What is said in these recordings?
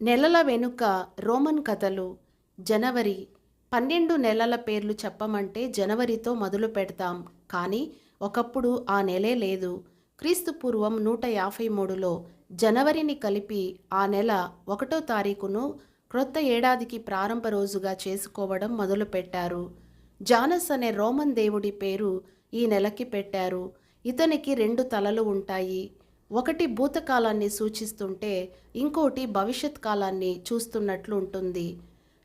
నెలల వెనుక రోమన్ కథలు జనవరి పన్నెండు నెలల పేర్లు చెప్పమంటే జనవరితో మొదలు పెడతాం. కానీ ఒకప్పుడు ఆ నెలే లేదు. క్రీస్తు పూర్వం నూట యాభై మూడులో జనవరిని కలిపి ఆ నెల ఒకటో తారీఖును క్రొత్త ఏడాదికి ప్రారంభ రోజుగా చేసుకోవడం మొదలుపెట్టారు జానస్ అనే రోమన్ దేవుడి పేరు ఈ నెలకి పెట్టారు. ఇతనికి రెండు తలలు ఉంటాయి. ఒకటి భూతకాలాన్ని సూచిస్తుంటే ఇంకోటి భవిష్యత్ కాలాన్ని చూస్తున్నట్లు ఉంటుంది.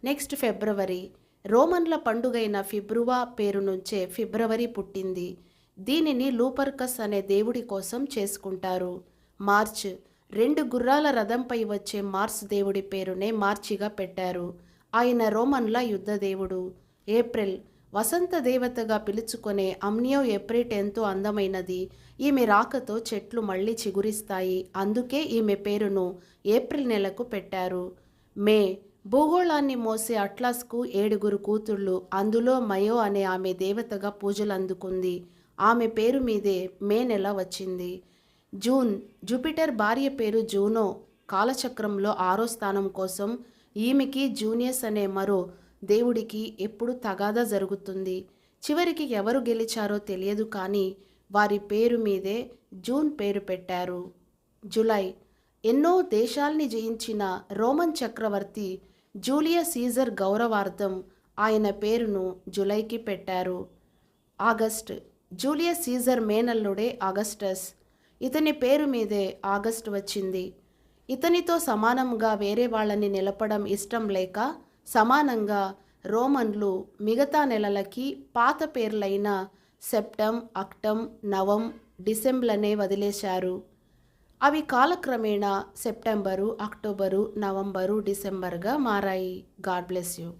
Next February. రోమన్ల పండుగైన ఫిబ్రువా పేరు నుంచే ఫిబ్రవరి పుట్టింది. దీనిని లూపర్కస్ అనే దేవుడి కోసం చేసుకుంటారు. మార్చ్. రెండు గుర్రాల రథంపై వచ్చే మార్స్ దేవుడి పేరునే మార్చిగా పెట్టారు. ఆయన రోమన్ల యుద్ధ దేవుడు ఏప్రిల్. వసంత దేవతగా పిలుచుకునే అమ్నియో ఎప్రిట్ ఎంతో అందమైనది. ఈమె రాకతో చెట్లు మళ్ళీ చిగురిస్తాయి. అందుకే ఈమె పేరును ఏప్రిల్ నెలకు పెట్టారు. మే భూగోళాన్ని మోసే అట్లాస్కు ఏడుగురు కూతుళ్ళు. అందులో మయో అనే ఆమె దేవతగా పూజలు అందుకుంది. ఆమె పేరు మీదే మే నెల వచ్చింది. జూన్ జూపిటర్ భార్య పేరు జూనో కాలచక్రంలో ఆరో స్థానం కోసం ఈమెకి జూనియస్ అనే మరో దేవుడికి ఎప్పుడు తగాదా జరుగుతుంది? చివరికి ఎవరు గెలిచారో తెలియదు కానీ వారి పేరు మీదే జూన్ పేరు పెట్టారు. జులై. ఎన్నో దేశాల్ని జయించిన రోమన్ చక్రవర్తి జూలియస్ సీజర్ గౌరవార్థం ఆయన పేరును జులైకి పెట్టారు. ఆగస్ట్. జూలియస్ సీజర్ మేనల్లుడే ఆగస్టస్. ఇతని పేరు మీదే ఆగస్ట్ వచ్చింది. ఇతనితో సమానంగా వేరే వాళ్ళని నిలపడం ఇష్టం లేక సమానంగా రోమన్లు మిగతా నెలలకి పాత పేర్లైన సెప్టం అక్టం నవం డిసెంబ్లనే వదిలేశారు. అవి కాలక్రమేణా సెప్టెంబరు అక్టోబరు నవంబరు డిసెంబర్గా మారాయి. God bless you.